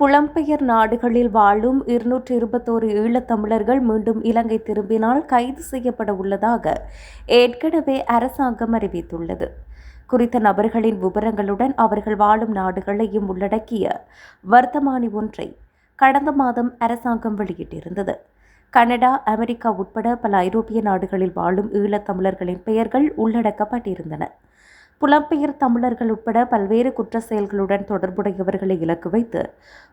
புலம்பெயர் நாடுகளில் வாழும் இருநூற்றி இருபத்தோரு ஈழத்தமிழர்கள் மீண்டும் இலங்கை திரும்பினால் கைது செய்யப்பட உள்ளதாக ஏற்கனவே அரசாங்கம் அறிவித்துள்ளது. குறித்த நபர்களின் விவரங்களுடன் அவர்கள் வாழும் நாடுகளையும் உள்ளடக்கிய வர்த்தமானி ஒன்றை கடந்த மாதம் அரசாங்கம் வெளியிட்டிருந்தது. கனடா அமெரிக்கா உட்பட பல ஐரோப்பிய நாடுகளில் வாழும் ஈழத்தமிழர்களின் பெயர்கள் உள்ளடக்கப்பட்டிருந்தன. புலம்பெயர் தமிழர்கள் உட்பட பல்வேறு குற்ற செயல்களுடன் தொடர்புடையவர்களை இலக்கு வைத்து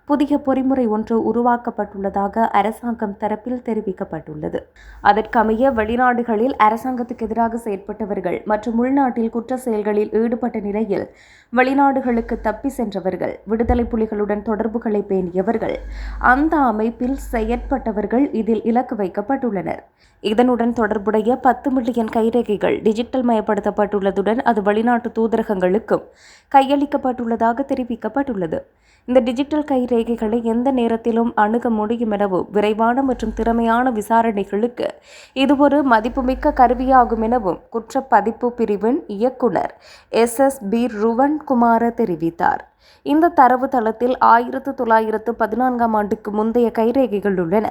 புதிய பொறிமுறை ஒன்று உருவாக்கப்பட்டுள்ளதாக அரசாங்கம் தரப்பில் தெரிவிக்கப்பட்டுள்ளது. அதற்கமைய வெளிநாடுகளில் அரசாங்கத்துக்கு எதிராக செயற்பட்டவர்கள் மற்றும் உள்நாட்டில் குற்ற செயல்களில் ஈடுபட்ட நிலையில் வெளிநாடுகளுக்கு தப்பி சென்றவர்கள் விடுதலை புலிகளுடன் தொடர்புகளை பேணியவர்கள் அந்த அமைப்பில் செயற்பட்டவர்கள் இதில் இலக்கு வைக்கப்பட்டுள்ளனர். இதனுடன் தொடர்புடைய பத்து மில்லியன் கைரேகைகள் டிஜிட்டல் மயப்படுத்தப்பட்டுள்ளதுடன் அது வெளிநாட்டு தூதரகங்களுக்கும் கையளிக்கப்பட்டுள்ளதாக தெரிவிக்கப்பட்டுள்ளது. இந்த டிஜிட்டல் கைரேகைகளை எந்த நேரத்திலும் அணுக முடியும் எனவும் விரைவான மற்றும் திறமையான விசாரணைகளுக்கு இது ஒரு மதிப்புமிக்க கருவியாகும் எனவும் குற்றப்பதிப்பு பிரிவின் இயக்குனர் S. S. P. Ruwan Kumara தெரிவித்தார். இந்த தரவு தளத்தில் ஆயிரத்து தொள்ளாயிரத்து பதினான்காம் ஆண்டுக்கு முந்தைய கைரேகைகள் உள்ளன.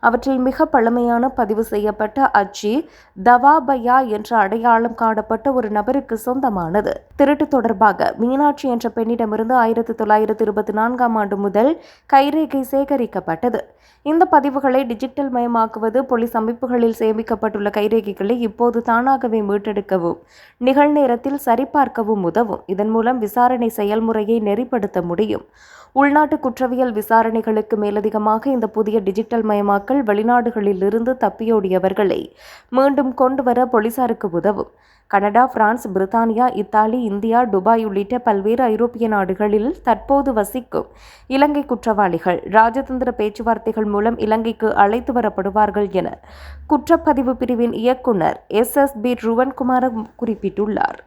அவற்றில் மிக பழமையான பதிவு செய்யப்பட்ட அச்சி தவாபயா என்ற அடையாளம் காணப்பட்ட ஒரு நபருக்கு சொந்தமானது. திருட்டு தொடர்பாக மீனாட்சி என்ற பெண்ணிடமிருந்து ஆயிரத்து தொள்ளாயிரத்து இருபத்தி நான்காம் ஆண்டு முதல் கைரேகை சேகரிக்கப்பட்டது. இந்த பதிவுகளை டிஜிட்டல் மயமாக்குவது போலீஸ் அமைப்புகளில் சேமிக்கப்பட்டுள்ள கைரேகைகளை இப்போது தானாகவே மீட்டெடுக்கவும் நிகழ்நேரத்தில் சரிபார்க்கவும் உதவும். இதன் மூலம் விசாரணை செயல்முறையை நெறிப்படுத்த முடியும். உள்நாட்டு குற்றவியல் விசாரணைகளுக்கு மேலதிகமாக இந்த புதிய டிஜிட்டல் மயமாக்கல் வெளிநாடுகளில் இருந்து தப்பியோடியவர்களை மீண்டும் கொண்டுவர போலீசாருக்கு உதவும். கனடா பிரான்ஸ் பிரித்தானியா இத்தாலி இந்தியா துபாய் உள்ளிட்ட பல்வேறு ஐரோப்பிய நாடுகளில் தற்போது வசிக்கும் இலங்கை குற்றவாளிகள் ராஜதந்திர பேச்சுவார்த்தைகள் மூலம் இலங்கைக்கு அழைத்து வரப்படுவார்கள் என குற்றப்பதிவு பிரிவின் இயக்குனர் எஸ். எஸ். பி. ருவன்குமார் குறிப்பிட்டுள்ளார்.